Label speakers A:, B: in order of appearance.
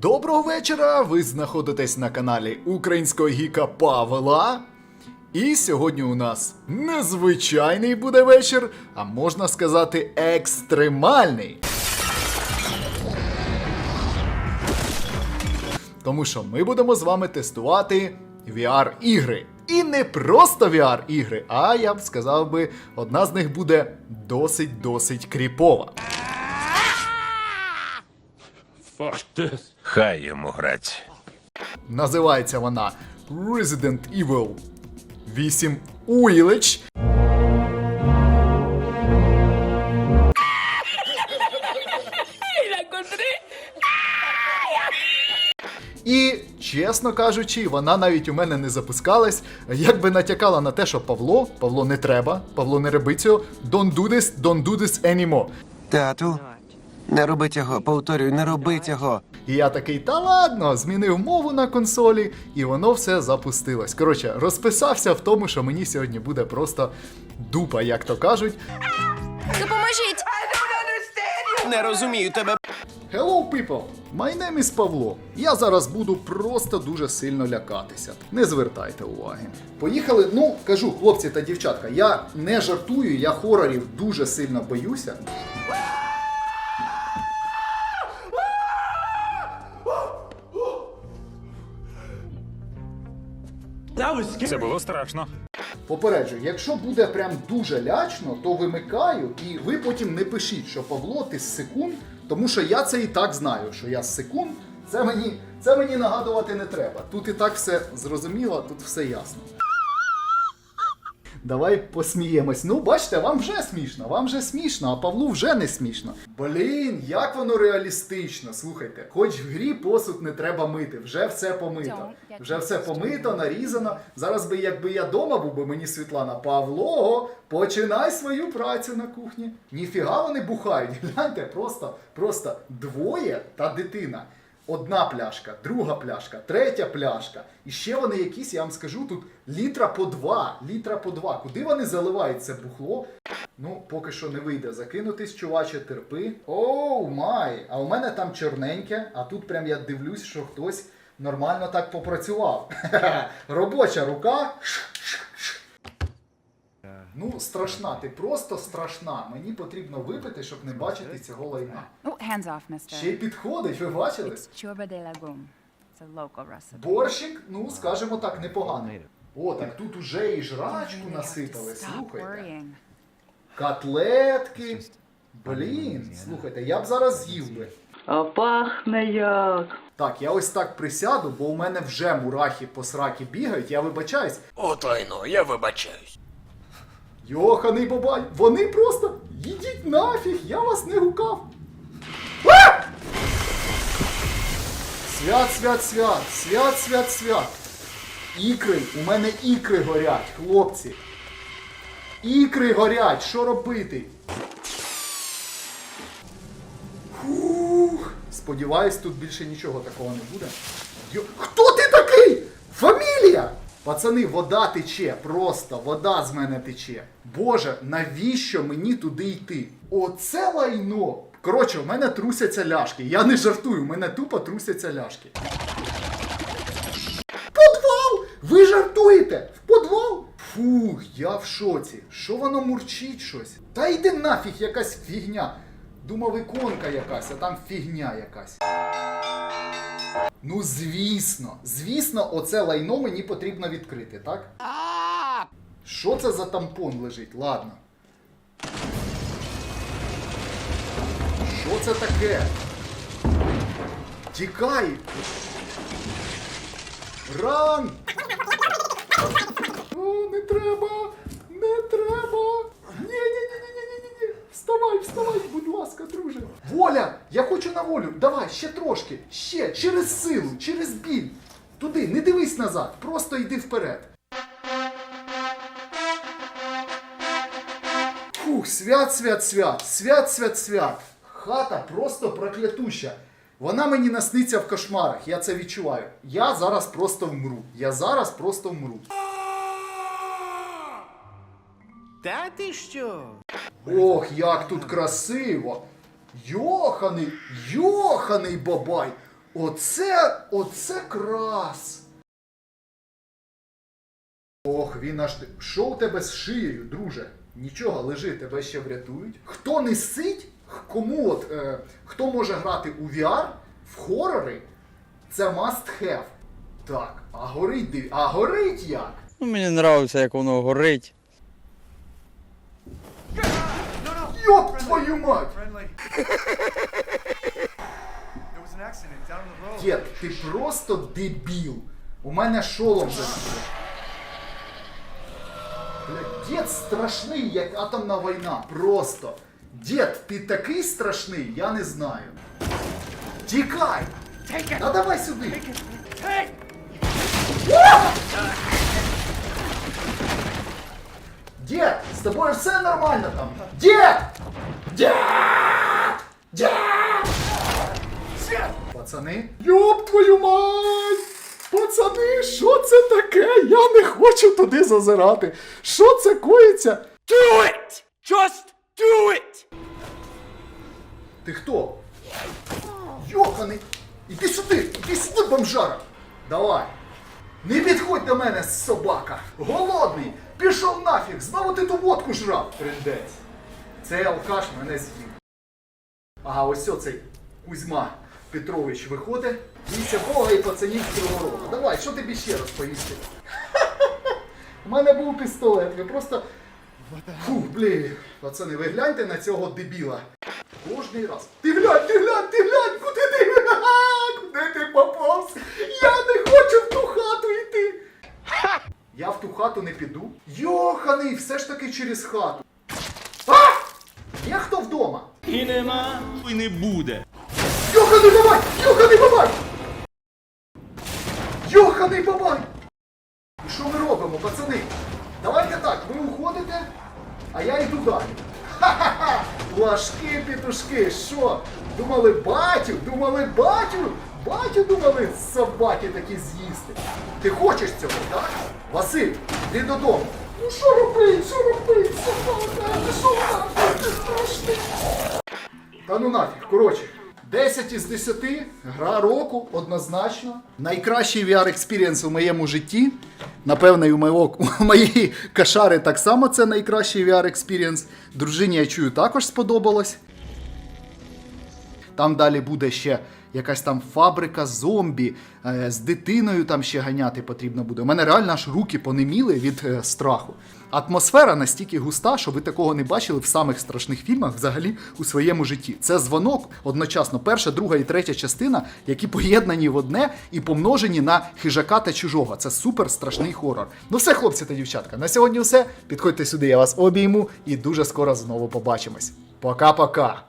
A: Доброго вечора! Ви знаходитесь на каналі Українського гіка Павла. І сьогодні у нас незвичайний буде вечір, а можна сказати, екстремальний. Тому що ми будемо з вами тестувати VR-ігри. І не просто VR-ігри, а я б сказав би, одна з них буде досить-досить кріпова.
B: Хай йому грать.
A: Називається вона Resident Evil 8 Village. І, чесно кажучи, вона навіть у мене не запускалась. Якби натякала на те, що Павло, Павло не треба, Павло не роби цього, don't do this, don't do this anymore.
C: Тату, не роби цього, повторюю, не роби цього.
A: І я такий, та ладно, змінив мову на консолі, і воно все запустилось. Коротше, розписався в тому, що мені сьогодні буде просто дупа, як то кажуть.
D: Допоможіть!
C: Не розумію тебе.
A: Hello, people! My name is Павло. Я зараз буду просто дуже сильно лякатися. Не звертайте уваги. Поїхали. Ну, кажу, хлопці та дівчатка, я не жартую, я хорорів дуже сильно боюся.
E: Це було страшно.
A: Попереджую, якщо буде прям дуже лячно, то вимикаю, і ви потім не пишіть, що Павло, ти з секунд, тому що я це і так знаю, що я з секунд. Це мені, це мені нагадувати не треба. Тут і так все зрозуміло, тут все ясно. Давай посміємось. Ну, бачите, вам вже смішно, вам вже смішно, а Павлу вже не смішно. Блін, як воно реалістично. Слухайте, хоч в грі посуд не треба мити, вже все помито. Вже все помито, нарізано. Зараз би, якби я дома був би мені Світлана Павло, починай свою працю на кухні. Ніфіга вони бухають. Гляньте, просто, просто двоє та дитина. Одна пляшка, друга пляшка, третя пляшка. І ще вони якісь, я вам скажу, тут літра по два. Літра по два. Куди вони заливають це бухло? Ну, поки що не вийде закинутись, чуваче, терпи. Оу май! А у мене там чорненьке, а тут прям я дивлюсь, що хтось нормально так попрацював. Робоча рука. Ну, страшна, ти просто страшна. Мені потрібно випити, щоб не бачити цього лайна.
D: Oh, hands off, mister.
A: Ще й підходить, ви бачили?
D: It's Churba de Lagoon. It's a local recipe.
A: Борщик, ну скажімо так, непоганий. О, так тут уже і жрачку насипали, слухайте.
D: worrying.
A: Котлетки. Блін, слухайте, я б зараз з'їв би.
F: А пахне як.
A: Так, я ось так присяду, бо у мене вже мурахи по сракі бігають, я вибачаюсь.
B: Отойно, я вибачаюсь.
A: Йоханий бабай, вони просто їдіть нафіг, я вас не гукав. А! Свят, свят, свят, свят, свят, свят. Ікри, у мене ікри горять, хлопці. Ікри горять, що робити? Фух. Сподіваюсь, тут більше нічого такого не буде. Йо... Хто ти такий? Фамілія! Пацани, вода тече, просто вода з мене тече. Боже, навіщо мені туди йти? Оце лайно! Коротше, у мене трусяться ляшки. Я не жартую, у мене тупо трусяться ляшки. Подвал! Ви жартуєте? В подвал? Фух, я в шоці. Що воно мурчить щось? Та йди нафіг якась фігня. Думав, іконка якась, а там фігня якась. Ну, звісно, звісно, оце лайно мені потрібно відкрити, так? Що це за тампон лежить? Ладно. Що це таке? Тікай! Ран! О, не треба! Не треба! Ні-ні-ні-ні-ні-ні! Вставай, вставай, будь ласка, друже! Воля! Я хочу на волю! Давай, ще трошки! Ще! Через силу, через біль! Туди, не дивись назад, просто йди вперед. Фух, свят, свят, свят, свят, свят, свят. Хата просто проклятуща. Вона мені насниться в кошмарах, я це відчуваю. Я зараз просто вмру. Я зараз просто вмру.
C: Та ти що?
A: Ох, як тут красиво! Йоханий, йоханий бабай! Оце, оце крас. Ох, він аж. Що у тебе з шиєю, друже? Нічого, лежи, тебе ще врятують. Хто не сить, кому от, е, хто може грати у VR в хорори, це must have. Так, а горить див- А горить як?
G: Ну, мені подобається, як воно горить.
A: Йоп твою мать! Дід, ти просто дебіл. У мене шолом засіяв. Дід страшний, як атомна війна. Просто. Дід, ти такий страшний, я не знаю. Тікай! Та давай сюди! Дід, з тобою все нормально там? Дід! Дід! Дід! Пацани. Йоп твою мать! Пацани, що це таке? Я не хочу туди зазирати. Що це коїться?
B: Do it! Just do it!
A: Ти хто? Йоханий! Іди сюди! Іди сюди, бомжара! Давай! Не підходь до мене, собака! Голодний! Пішов нафіг! Знову ти ту водку жрав! Триндець! Цей алкаш мене з'їв. Ага, ось оцей Кузьма Петрович виходить. Бійся Бога і пацанів з Кривого Рогу. Давай, що тобі ще розповісти? У мене був пістолет, ви просто. Фух, блін. Пацани, ви гляньте на цього дебіла. Кожний раз. Ти глянь, ти глянь, ти глянь, куди ти? Куди ти попався? Я не хочу в ту хату йти. Я в ту хату не піду. Йоханий, все ж таки через хату. А! Є хто вдома?
E: І нема, і не буде.
A: Йоханий бабай! Йоханий бабай! Йоханий бабай! І що ми робимо, пацани? Давайте так, ви уходите, а я йду далі. Ха-ха-ха! Лашки, петушки, що? Думали батю? Думали батю? Батю думали собаки такі з'їсти. Ти хочеш цього, так? Василь, йди додому. Ну що робить, що робить, собака? Що робить? Ти страшний. Та ну нафіг, коротше. 10 із 10, гра року, однозначно. Найкращий VR-експірієнс у моєму житті. Напевно, і у, моєго, у моєї кашари так само це найкращий VR-експірієнс. Дружині, я чую, також сподобалось. Там далі буде ще якась там фабрика зомбі. е, З дитиною там ще ганяти потрібно буде. У мене реально аж руки понеміли від е, страху. Атмосфера настільки густа, що ви такого не бачили в самих страшних фільмах взагалі у своєму житті. Це дзвонок одночасно перша, друга і третя частина, які поєднані в одне і помножені на хижака та чужого. Це супер страшний хорор. Ну все, хлопці та дівчатка, на сьогодні все. Підходьте сюди, я вас обійму і дуже скоро знову побачимось. Пока-пока.